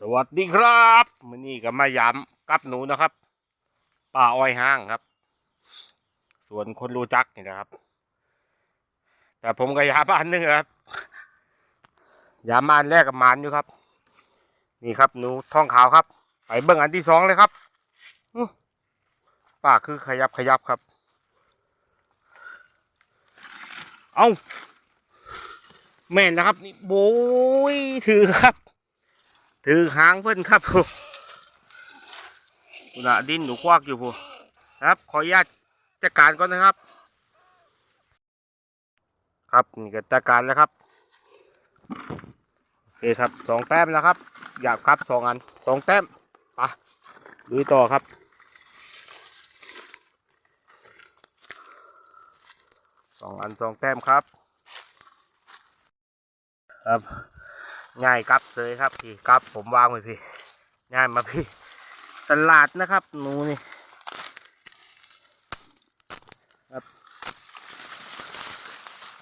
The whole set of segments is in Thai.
สวัสดีครับมือนี้ก็มายามกับหนูนะครับ ป่าอ้อยห้างครับ ส่วนคนรู้จักนี่นะครับ แต่ผมก็ยาบ้านนึงครับยามบ้านแรกกับมานอยู่ครับ นี่ครับหนูท้องขาวครับไปเบิ่งอันที่สองเลยครับป้าคือขยับขยับครับ เอาแม่นนะครับ นี่โบยถือครับ ถือหางเพิ่นครับผู้คุณอะดินหนูควักอยู่ผู้ครับ ขออนุญาตจัดการก่อนนะครับ ครับนี่ก็จัดการแล้วครับโอเคครับสองแต้มแล้วครับอยากครับสองอันสองแต้มไปดูต่อครับสองอันสองแต้มครับ ครับ ง่ายครับเสยครับพี่ครับผมวางไว้พี่ง่ายมาพี่ ตลาดนะครับหนูนี่ครับ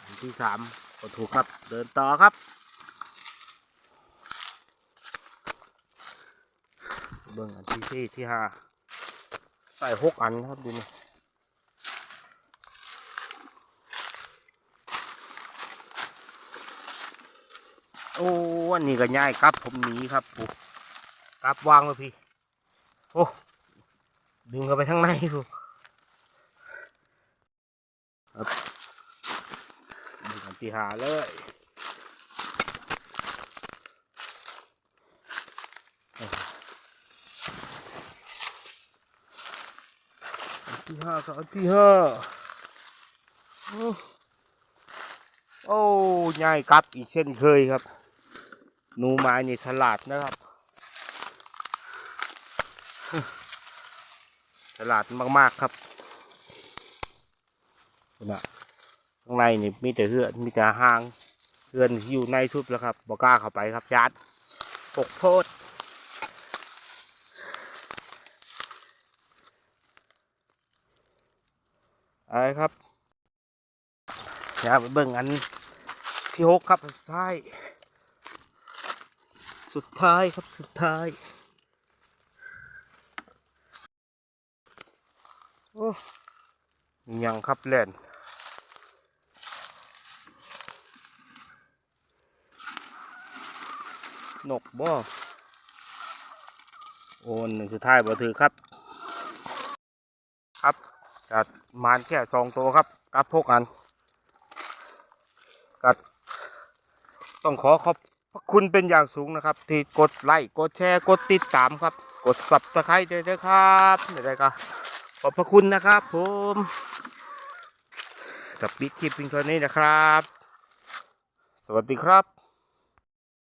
อันที่สามก็ถูกครับ เดินต่อครับ เบิ่งอันที่สี่ที่ห้าใส่หกอันครับดูนี่ โอ้อันนี้ก็ง่ายครับ ผมหนีครับปุ๊บกลับวางไว้พี่ โอ้ดึงเข้าไปข้างในครับดึงอันที่หาเลยอันที่ห้ากับอันที่ห้าโอ้โอ้ง่ายครับอีกเช่นเคยครับ นูไม้นี่ฉลาดนะครับ ฉลาดมาก ๆ ครับนะข้างในนี่มีแต่เหือนมีแต่หางเหือนที่อยู่ในชุดแล้วครับบอกล้าเข้าไปครับยัดปกโทษอะไรครับอย่าไปเบิ่งอันที่หกครับท้าย สุดท้ายครับสุดท้าย โอ้ยังครับเล่นนกบ่โอนสุดท้ายบ่ถือครับ ครับจัดมานแค่สองตัวครับกับพวกอันกัดต้องขอขอบ พระคุณเป็นอย่างสูงนะครับ ที่กดไลค์กดแชร์กดติดตามครับ กดสับตะไคร้ด้วยนะครับอะไรก็ขอบพระคุณนะครับผมกับบิ๊กคลิปเพียงเท่านี้นะครับ สวัสดีครับ